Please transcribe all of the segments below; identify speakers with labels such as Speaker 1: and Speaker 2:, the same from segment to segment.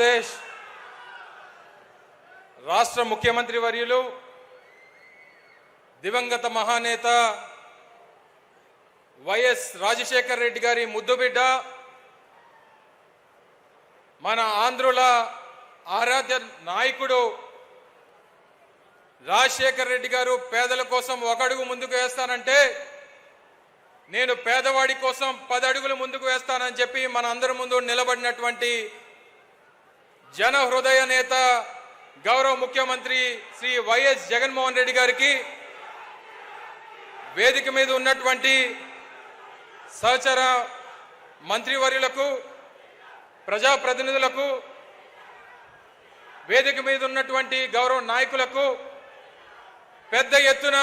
Speaker 1: ఆంధ్రప్రదేశ్ రాష్ట్ర ముఖ్యమంత్రి వర్యులు దివంగత మహానేత వైఎస్ రాజశేఖర్ రెడ్డి గారి ముద్దుబిడ్డ మన ఆంధ్రుల ఆరాధ్య నాయకుడు రాజశేఖర్ రెడ్డి గారు పేదల కోసం ఒక అడుగు ముందుకు వేస్తానంటే నేను పేదవాడి కోసం పది అడుగులు ముందుకు వేస్తానని చెప్పి మన అందరి ముందు నిలబడినటువంటి జన హృదయ నేత గౌరవ ముఖ్యమంత్రి శ్రీ వైఎస్ జగన్మోహన్ రెడ్డి గారికి వేదిక మీద ఉన్నటువంటి సహచర మంత్రివర్యులకు ప్రజాప్రతినిధులకు వేదిక మీద ఉన్నటువంటి గౌరవ నాయకులకు పెద్ద ఎత్తున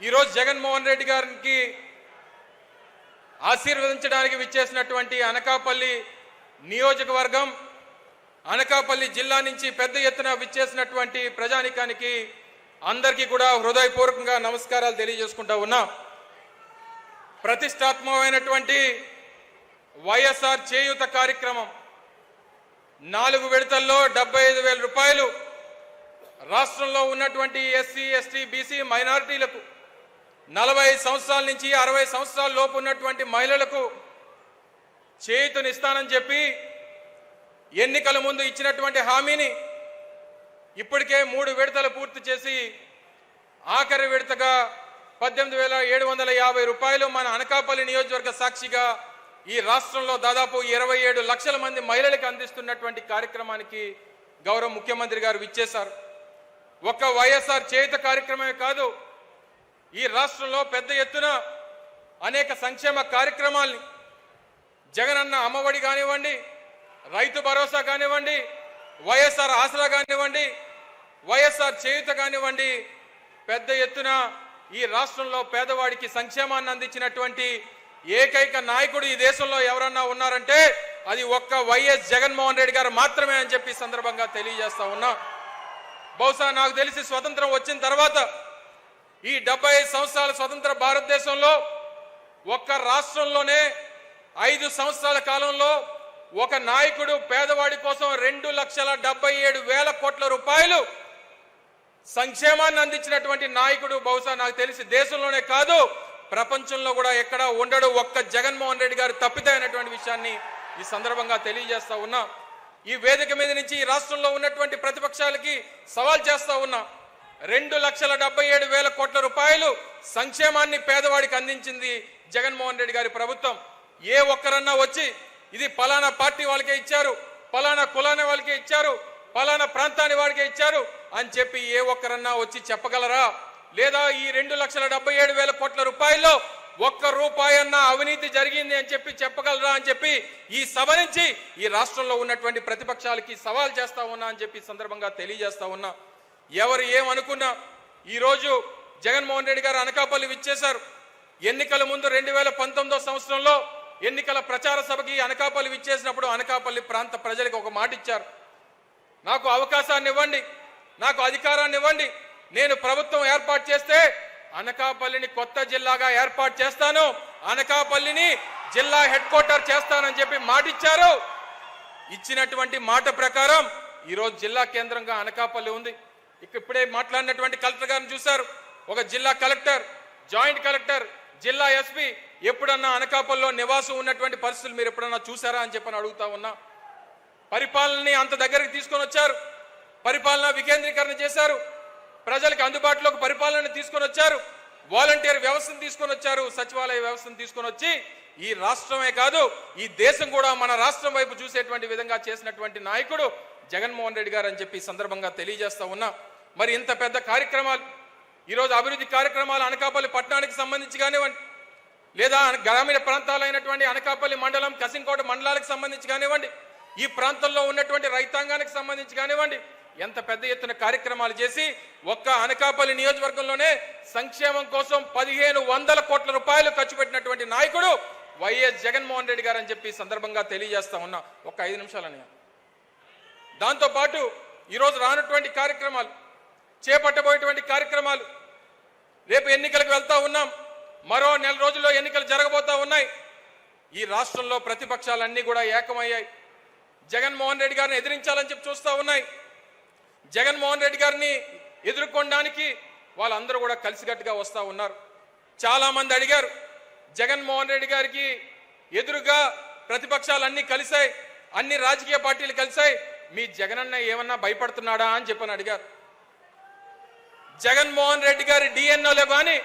Speaker 1: ఈరోజు జగన్మోహన్ రెడ్డి గారికి ఆశీర్వదించడానికి విచ్చేసినటువంటి అనకాపల్లి నియోజకవర్గం అనకాపల్లి జిల్లా నుంచి పెద్ద ఎత్తున విచ్చేసినటువంటి ప్రజానికానికి అందరికీ కూడా హృదయపూర్వకంగా నమస్కారాలు తెలియజేసుకుంటా ఉన్నా. ప్రతిష్టాత్మకమైనటువంటి వైఎస్ఆర్ చేయూత కార్యక్రమం నాలుగు విడతల్లో డెబ్బై ఐదు వేల రూపాయలు రాష్ట్రంలో ఉన్నటువంటి ఎస్సీ ఎస్టీ బీసీ మైనారిటీలకు నలభై సంవత్సరాల నుంచి అరవై సంవత్సరాల లోపు ఉన్నటువంటి మహిళలకు చేయుతనిస్తానని చెప్పి ఎన్నికల ముందు ఇచ్చినటువంటి హామీని ఇప్పటికే మూడు విడతలు పూర్తి చేసి ఆఖరి విడతగా పద్దెనిమిది వేల ఏడు వందల యాభై రూపాయలు మన అనకాపల్లి నియోజకవర్గ సాక్షిగా ఈ రాష్ట్రంలో దాదాపు ఇరవై ఏడు లక్షల మంది మహిళలకు అందిస్తున్నటువంటి కార్యక్రమానికి గౌరవ ముఖ్యమంత్రి గారు విచ్చేశారు. ఒక్క వైఎస్ఆర్ చేయుత కార్యక్రమమే కాదు ఈ రాష్ట్రంలో పెద్ద ఎత్తున అనేక సంక్షేమ కార్యక్రమాల్ని జగనన్న అమ్మఒడి కానివ్వండి రైతు భరోసా కానివ్వండి వైఎస్ఆర్ ఆసరా కానివ్వండి వైఎస్ఆర్ చేయుత కానివ్వండి పెద్ద ఎత్తున ఈ రాష్ట్రంలో పేదవాడికి సంక్షేమాన్ని అందించినటువంటి ఏకైక నాయకుడు ఈ దేశంలో ఎవరన్నా ఉన్నారంటే అది ఒక్క వైఎస్ జగన్మోహన్ రెడ్డి గారు మాత్రమే అని చెప్పి సందర్భంగా తెలియజేస్తా ఉన్నా. బహుశా నాకు తెలిసి స్వతంత్రం వచ్చిన తర్వాత ఈ డెబ్బై సంవత్సరాల స్వతంత్ర భారతదేశంలో ఒక్క రాష్ట్రంలోనే ఐదు సంవత్సరాల కాలంలో ఒక నాయకుడు పేదవాడి కోసం రెండు లక్షల డెబ్బై ఏడు వేల కోట్ల రూపాయలు సంక్షేమాన్ని అందించినటువంటి నాయకుడు బహుశా నాకు తెలిసి దేశంలోనే కాదు ప్రపంచంలో కూడా ఎక్కడా ఉండడు. ఒక్క జగన్మోహన్ రెడ్డి గారు తప్పితే అయినటువంటి విషయాన్ని ఈ సందర్భంగా తెలియజేస్తా ఉన్నా. ఈ వేదిక మీద నుంచి ఈ రాష్ట్రంలో ఉన్నటువంటి ప్రతిపక్షాలకి సవాల్ చేస్తా ఉన్నా. రెండు లక్షల డెబ్బై ఏడు వేల కోట్ల రూపాయలు సంక్షేమాన్ని పేదవాడికి అందించింది జగన్మోహన్ రెడ్డి గారి ప్రభుత్వం. ఏ ఒక్కరన్నా వచ్చి ఇది పలానా పార్టీ వాళ్ళకే ఇచ్చారు పలానా కులాన్ని వాళ్ళకే ఇచ్చారు పలానా ప్రాంతాన్ని వాడికే ఇచ్చారు అని చెప్పి ఏ ఒక్కరన్నా వచ్చి చెప్పగలరా? లేదా ఈ రెండు లక్షల డెబ్బై ఏడు వేల కోట్ల రూపాయల్లో ఒక్క రూపాయి అన్న అవినీతి జరిగింది అని చెప్పి చెప్పగలరా అని చెప్పి ఈ సభ నుంచి ఈ రాష్ట్రంలో ఉన్నటువంటి ప్రతిపక్షాలకి సవాల్ చేస్తా ఉన్నా అని చెప్పి సందర్భంగా తెలియజేస్తా ఉన్నా. ఎవరు ఏమనుకున్నా ఈరోజు జగన్మోహన్ రెడ్డి గారు అనకాపల్లి విచ్చేశారు. ఎన్నికల ముందు రెండు వేల సంవత్సరంలో ఎన్నికల ప్రచార సభకి అనకాపల్లి విచ్చేసినప్పుడు అనకాపల్లి ప్రాంత ప్రజలకు ఒక మాట ఇచ్చారు. నాకు అవకాశాన్ని ఇవ్వండి నాకు అధికారాన్ని ఇవ్వండి నేను ప్రభుత్వం ఏర్పాటు చేస్తే అనకాపల్లిని కొత్త జిల్లాగా ఏర్పాటు చేస్తాను అనకాపల్లిని జిల్లా హెడ్ క్వార్టర్ చేస్తానని చెప్పి మాటిచ్చారు ఇచ్చినటువంటి మాట ప్రకారం ఈరోజు జిల్లా కేంద్రంగా అనకాపల్లి ఉంది. ఇక ఇప్పుడే మాట్లాడినటువంటి కలెక్టర్ గారిని చూశారు. ఒక జిల్లా కలెక్టర్ జాయింట్ కలెక్టర్ జిల్లా ఎస్పీ ఎప్పుడన్నా అనకాపల్లో నివాసం ఉన్నటువంటి పరిస్థితులు మీరు ఎప్పుడన్నా చూసారా అని చెప్పని అడుగుతా ఉన్నా. పరిపాలనని అంత దగ్గరికి తీసుకొని వచ్చారు. పరిపాలన వికేంద్రీకరణ చేశారు. ప్రజలకు అందుబాటులోకి పరిపాలన తీసుకొని వచ్చారు. వాలంటీర్ వ్యవస్థను తీసుకొని వచ్చారు. సచివాలయ వ్యవస్థను తీసుకొని వచ్చి ఈ రాష్ట్రమే కాదు ఈ దేశం కూడా మన రాష్ట్రం వైపు చూసేటువంటి విధంగా చేసినటువంటి నాయకుడు జగన్మోహన్ రెడ్డి గారు అని చెప్పి సందర్భంగా తెలియజేస్తా ఉన్నా. మరి ఇంత పెద్ద కార్యక్రమాలు ఈరోజు అభివృద్ధి కార్యక్రమాలు అనకాపల్లి పట్టణానికి సంబంధించి కానివ్వండి లేదా గ్రామీణ ప్రాంతాలైనటువంటి అనకాపల్లి మండలం కసింకోట మండలాలకు సంబంధించి కానివ్వండి ఈ ప్రాంతంలో ఉన్నటువంటి రైతాంగానికి సంబంధించి కానివ్వండి ఎంత పెద్ద ఎత్తున కార్యక్రమాలు చేసి ఒక్క అనకాపల్లి నియోజకవర్గంలోనే సంక్షేమం కోసం పదిహేను వందల కోట్ల రూపాయలు ఖర్చు పెట్టినటువంటి నాయకుడు వైఎస్ జగన్మోహన్ రెడ్డి గారు అని చెప్పి సందర్భంగా తెలియజేస్తా ఉన్నా. ఒక ఐదు నిమిషాలని దాంతోపాటు ఈరోజు రానటువంటి కార్యక్రమాలు చేపట్టబోయేటువంటి కార్యక్రమాలు రేపు ఎన్నికలకు వెళ్తా ఉన్నాం. మరో నెల రోజుల్లో ఎన్నికలు జరగబోతా ఉన్నాయి. ఈ రాష్ట్రంలో ప్రతిపక్షాలన్నీ కూడా ఏకమయ్యాయి. జగన్మోహన్ రెడ్డి గారిని ఎదిరించాలని చెప్పి చూస్తూ ఉన్నాయి. జగన్మోహన్ రెడ్డి గారిని ఎదుర్కొనడానికి వాళ్ళందరూ కూడా కలిసికట్టుగా వస్తూ ఉన్నారు. చాలా మంది అడిగారు జగన్మోహన్ రెడ్డి గారికి ఎదురుగా ప్రతిపక్షాలన్నీ కలిశాయి అన్ని రాజకీయ పార్టీలు కలిశాయి మీ జగనన్న ఏమన్నా భయపడుతున్నాడా అని చెప్పని అడిగారు. జగన్మోహన్ రెడ్డి గారి డిఎన్ఓలో కానీ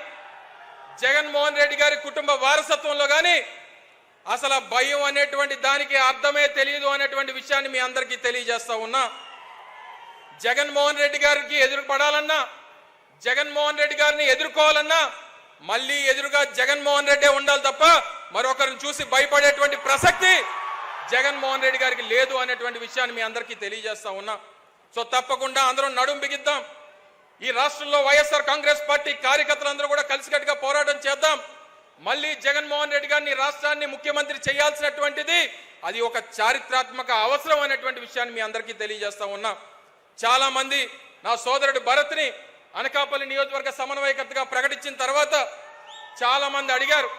Speaker 1: జగన్మోహన్ రెడ్డి గారి కుటుంబ వారసత్వంలో కానీ అసలు భయం అనేటువంటి దానికి అర్థమే తెలియదు అనేటువంటి విషయాన్ని మీ అందరికీ తెలియజేస్తా ఉన్నా. జగన్మోహన్ రెడ్డి గారికి ఎదురుపడాలన్నా జగన్మోహన్ రెడ్డి గారిని ఎదుర్కోవాలన్నా మళ్ళీ ఎదురుగా జగన్మోహన్ రెడ్డే ఉండాలి తప్ప మరొకరిని చూసి భయపడేటువంటి ప్రసక్తి జగన్మోహన్ రెడ్డి గారికి లేదు అనేటువంటి విషయాన్ని మీ అందరికీ తెలియజేస్తా ఉన్నా. సో తప్పకుండా అందరం నడుం బిగిద్దాం. ఈ రాష్ట్రంలో వైఎస్ఆర్ కాంగ్రెస్ పార్టీ కార్యకర్తలందరూ కూడా కలిసికట్టుగా పోరాటం చేద్దాం. మళ్ళీ జగన్మోహన్ రెడ్డి గారిని రాష్ట్రాన్ని ముఖ్యమంత్రి చేయాల్సినటువంటిది అది ఒక చారిత్రాత్మక అవసరం అనేటువంటి విషయాన్ని మీ అందరికీ తెలియజేస్తా ఉన్నా. చాలా మంది నా సోదరుడు భరత్ని అనకాపల్లి నియోజకవర్గ సమన్వయకర్తగా ప్రకటించిన తర్వాత చాలా మంది అడిగారు.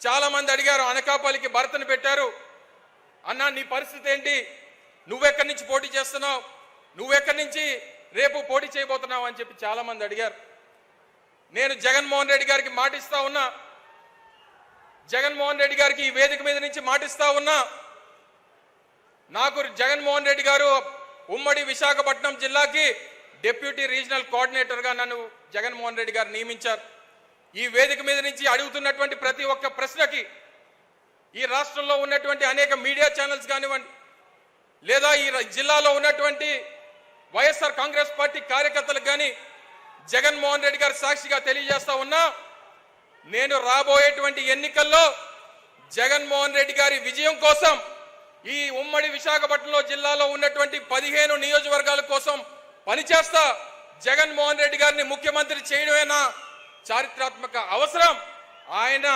Speaker 1: చాలా మంది అడిగారు అనకాపల్లికి భరత్ని పెట్టారు. అన్నా నీ పరిస్థితి ఏంటి? నువ్వెక్కడి నుంచి పోటీ చేస్తున్నావు? నువ్వెక్కడి నుంచి రేపు పోటీ చేయబోతున్నావు అని చెప్పి చాలా మంది అడిగారు. నేను జగన్మోహన్ రెడ్డి గారికి మాటిస్తా ఉన్నా. జగన్మోహన్ రెడ్డి గారికి ఈ వేదిక మీద నుంచి మాటిస్తా ఉన్నా. నాకు జగన్మోహన్ రెడ్డి గారు ఉమ్మడి విశాఖపట్నం జిల్లాకి డిప్యూటీ రీజనల్ కోఆర్డినేటర్గా నన్ను జగన్మోహన్ రెడ్డి గారు నియమించారు. ఈ వేదిక మీద నుంచి అడుగుతున్నటువంటి ప్రతి ఒక్క ప్రశ్నకి ఈ రాష్ట్రంలో ఉన్నటువంటి అనేక మీడియా ఛానల్స్ కానివ్వండి లేదా ఈ జిల్లాలో ఉన్నటువంటి వైఎస్ఆర్ కాంగ్రెస్ పార్టీ కార్యకర్తలకు కానీ జగన్మోహన్ రెడ్డి గారి సాక్షిగా తెలియజేస్తా ఉన్నా నేను రాబోయేటువంటి ఎన్నికల్లో జగన్మోహన్ రెడ్డి గారి విజయం కోసం ఈ ఉమ్మడి విశాఖపట్నంలో జిల్లాలో ఉన్నటువంటి పదిహేను నియోజకవర్గాల కోసం పనిచేస్తా జగన్మోహన్ రెడ్డి గారిని ముఖ్యమంత్రి చేయడమేనా చారిత్రాత్మక అవసరం. ఆయన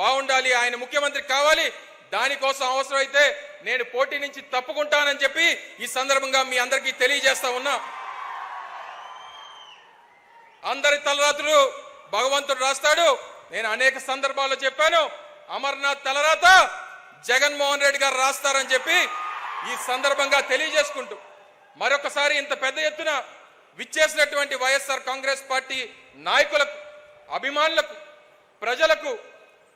Speaker 1: బాగుండాలి ఆయన ముఖ్యమంత్రి కావాలి. దానికోసం అవసరమైతే నేను పోటీ నుంచి తప్పుకుంటానని చెప్పి ఈ సందర్భంగా మీ అందరికీ తెలియజేస్తా ఉన్నా. అందరి తలరాత్రులు భగవంతుడు రాస్తాడు. నేను అనేక సందర్భాల్లో చెప్పాను అమర్నాథ్ తలరాత జగన్మోహన్ రెడ్డి గారు రాస్తారని చెప్పి ఈ సందర్భంగా తెలియజేసుకుంటూ మరొకసారి ఇంత పెద్ద ఎత్తున విచ్చేసినటువంటి వైఎస్ఆర్ కాంగ్రెస్ పార్టీ నాయకులకు అభిమానులకు ప్రజలకు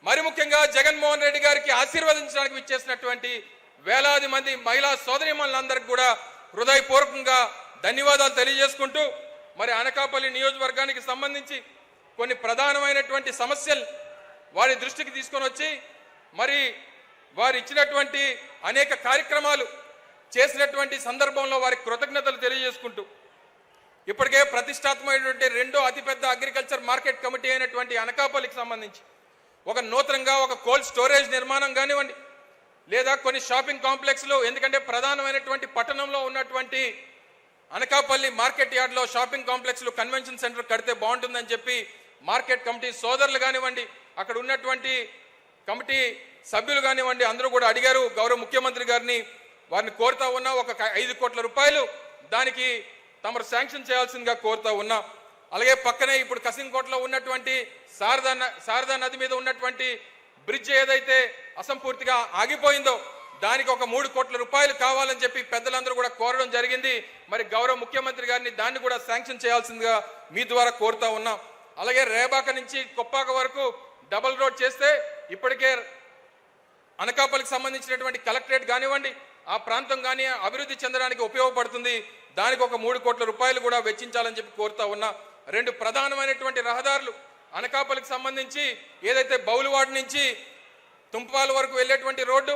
Speaker 1: మరి ముఖ్యంగా జగన్మోహన్ రెడ్డి గారికి ఆశీర్వదించడానికి విచ్చేసినటువంటి వేలాది మంది మహిళా సోదరిమణులందరికీ కూడా హృదయపూర్వకంగా ధన్యవాదాలు తెలియజేసుకుంటూ మరి అనకాపల్లి నియోజకవర్గానికి సంబంధించి కొన్ని ప్రధానమైనటువంటి సమస్యలు వారి దృష్టికి తీసుకొని వచ్చి మరి వారు ఇచ్చినటువంటి అనేక కార్యక్రమాలు చేసినటువంటి సందర్భంలో వారి కృతజ్ఞతలు తెలియజేసుకుంటూ ఇప్పటికే ప్రతిష్టాత్మకమైనటువంటి రెండో అతిపెద్ద అగ్రికల్చర్ మార్కెట్ కమిటీ అయినటువంటి అనకాపల్లికి సంబంధించి ఒక నూతనంగా ఒక కోల్డ్ స్టోరేజ్ నిర్మాణం కానివ్వండి లేదా కొన్ని షాపింగ్ కాంప్లెక్స్లు ఎందుకంటే ప్రధానమైనటువంటి పట్టణంలో ఉన్నటువంటి అనకాపల్లి మార్కెట్ యార్డ్లో షాపింగ్ కాంప్లెక్స్లు కన్వెన్షన్ సెంటర్ కడితే బాగుంటుందని చెప్పి మార్కెట్ కమిటీ సోదరులు కానివ్వండి అక్కడ ఉన్నటువంటి కమిటీ సభ్యులు కానివ్వండి అందరూ కూడా అడిగారు గౌరవ ముఖ్యమంత్రి గారిని వారిని కోరుతా ఉన్నా ఒక ఐదు కోట్ల రూపాయలు దానికి తమరు శాంక్షన్ చేయాల్సిందిగా కోరుతా ఉన్నా. అలాగే పక్కనే ఇప్పుడు కసింకోటలో ఉన్నటువంటి శారదా న- శారదా నది మీద ఉన్నటువంటి బ్రిడ్జ్ ఏదైతే అసంపూర్తిగా ఆగిపోయిందో దానికి ఒక మూడు కోట్ల రూపాయలు కావాలని చెప్పి పెద్దలందరూ కూడా కోరడం జరిగింది. మరి గౌరవ ముఖ్యమంత్రి గారిని దాన్ని కూడా శాంక్షన్ చేయాల్సిందిగా మీ ద్వారా కోరుతా ఉన్నాం. అలాగే రేబాక నుంచి కొప్పాక వరకు డబుల్ రోడ్ చేస్తే ఇప్పటికే అనకాపల్లికి సంబంధించినటువంటి కలెక్టరేట్ కానివ్వండి ఆ ప్రాంతం కానీ అభివృద్ధి చెందడానికి ఉపయోగపడుతుంది. దానికి ఒక మూడు కోట్ల రూపాయలు కూడా వెచ్చించాలని చెప్పి కోరుతా ఉన్నా. రెండు ప్రధానమైనటువంటి రహదారులు అనకాపల్లికి సంబంధించి ఏదైతే బౌలువాడ నుంచి తుంపాల వరకు వెళ్ళేటువంటి రోడ్డు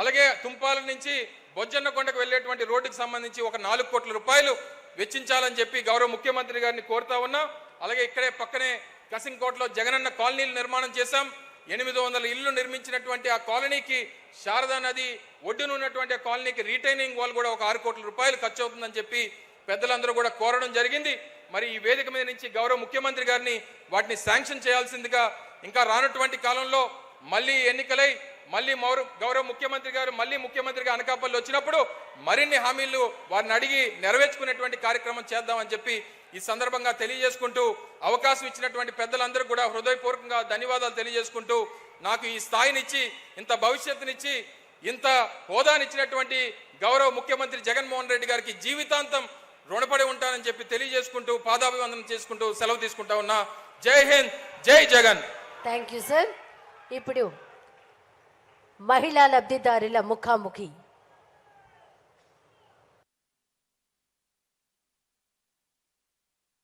Speaker 1: అలాగే తుంపాల నుంచి బొజ్జన్నకొండకు వెళ్ళేటువంటి రోడ్డుకి సంబంధించి ఒక నాలుగు కోట్ల రూపాయలు వెచ్చించాలని చెప్పి గౌరవ ముఖ్యమంత్రి గారిని కోరుతా ఉన్నా. అలాగే ఇక్కడే పక్కనే కసింకోటలో జగనన్న కాలనీలు నిర్మాణం చేశాం. ఎనిమిది వందల ఇల్లు నిర్మించినటువంటి ఆ కాలనీకి శారదా నది ఒడ్డున ఉన్నటువంటి ఆ కాలనీకి రీటైనింగ్ వాల్ కూడా ఒక ఆరు కోట్ల రూపాయలు ఖర్చు అవుతుందని చెప్పి పెద్దలందరూ కూడా కోరడం జరిగింది. మరి ఈ వేదిక మీద నుంచి గౌరవ ముఖ్యమంత్రి గారిని వాటిని శాంక్షన్ చేయాల్సిందిగా ఇంకా రానటువంటి కాలంలో మళ్ళీ ఎన్నికలై మళ్ళీ మౌరు గౌరవ ముఖ్యమంత్రి గారు మళ్ళీ ముఖ్యమంత్రిగా అనకాపల్లి వచ్చినప్పుడు మరిన్ని హామీలు వారిని అడిగి నెరవేర్చుకునేటువంటి కార్యక్రమం చేద్దామని చెప్పి ఈ సందర్భంగా తెలియజేసుకుంటూ అవకాశం ఇచ్చినటువంటి పెద్దలందరూ కూడా హృదయపూర్వకంగా ధన్యవాదాలు తెలియజేసుకుంటూ నాకు ఈ స్థాయినిచ్చి ఇంత భవిష్యత్తునిచ్చి ఇంత హోదానిచ్చినటువంటి గౌరవ ముఖ్యమంత్రి జగన్మోహన్ రెడ్డి గారికి జీవితాంతం రుణపడి ఉంటానని చెప్పి తెలియజేసుకుంటూ పాదాభివందనం చేసుకుంటూ సెలవు తీసుకుంటా ఉన్నా. జై హింద్ జై జగన్.
Speaker 2: థ్యాంక్ యూ సార్ ఇప్పుడు మహిళా లబ్ధిదారుల ముఖాముఖి.